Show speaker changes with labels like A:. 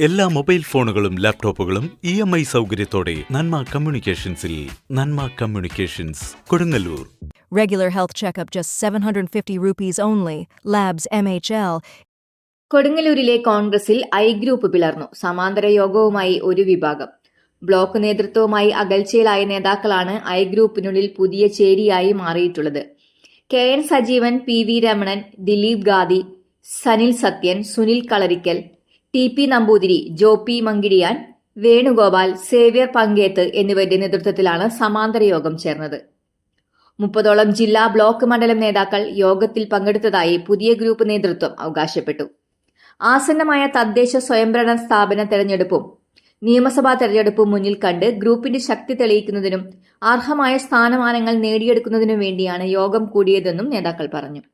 A: എല്ലാ മൊബൈൽ ഫോണുകളും ലാപ്ടോപ്പുകളും ഇ എം ഐ സൗകര്യത്തോടെ Nanma കമ്മ്യൂണിക്കേഷൻസിൽ Nanma communications Kodungallur
B: Regular health checkup just 750 rupees only. Labs MHL.
C: കൊടുങ്ങല്ലൂരിലെ കോൺഗ്രസിൽ ഐ ഗ്രൂപ്പ് പിളർന്നു സമാന്തര യോഗവുമായി ഒരു വിഭാഗം ബ്ലോക്ക് നേതൃത്വവുമായി അകൽച്ചയിലായ നേതാക്കളാണ് ഐ ഗ്രൂപ്പിനുള്ളിൽ പുതിയ ചേരിയായി മാറിയിട്ടുള്ളത് K N Sajeevan P V Ramanan Dileep Gadi Sanil Sathyan Sunil Kalarikkal T P Namboothiri Jo P Mankidiyan Venugopal Xavier Panketh എന്നിവരുടെ നേതൃത്വത്തിലാണ് സമാന്തര യോഗം ചേർന്നത്. മുപ്പതോളം ജില്ലാ ബ്ലോക്ക് മണ്ഡലം നേതാക്കൾ യോഗത്തിൽ പങ്കെടുത്തതായി പുതിയ ഗ്രൂപ്പ് നേതൃത്വം അവകാശപ്പെട്ടു. ആസന്നമായ തദ്ദേശ സ്വയംഭരണ സ്ഥാപന തെരഞ്ഞെടുപ്പും നിയമസഭാ തെരഞ്ഞെടുപ്പും മുന്നിൽ കണ്ട് ഗ്രൂപ്പിന്റെ ശക്തി തെളിയിക്കുന്നതിനും അർഹമായ സ്ഥാനമാനങ്ങൾ നേടിയെടുക്കുന്നതിനും വേണ്ടിയാണ് യോഗം കൂടിയതെന്നും നേതാക്കൾ പറഞ്ഞു.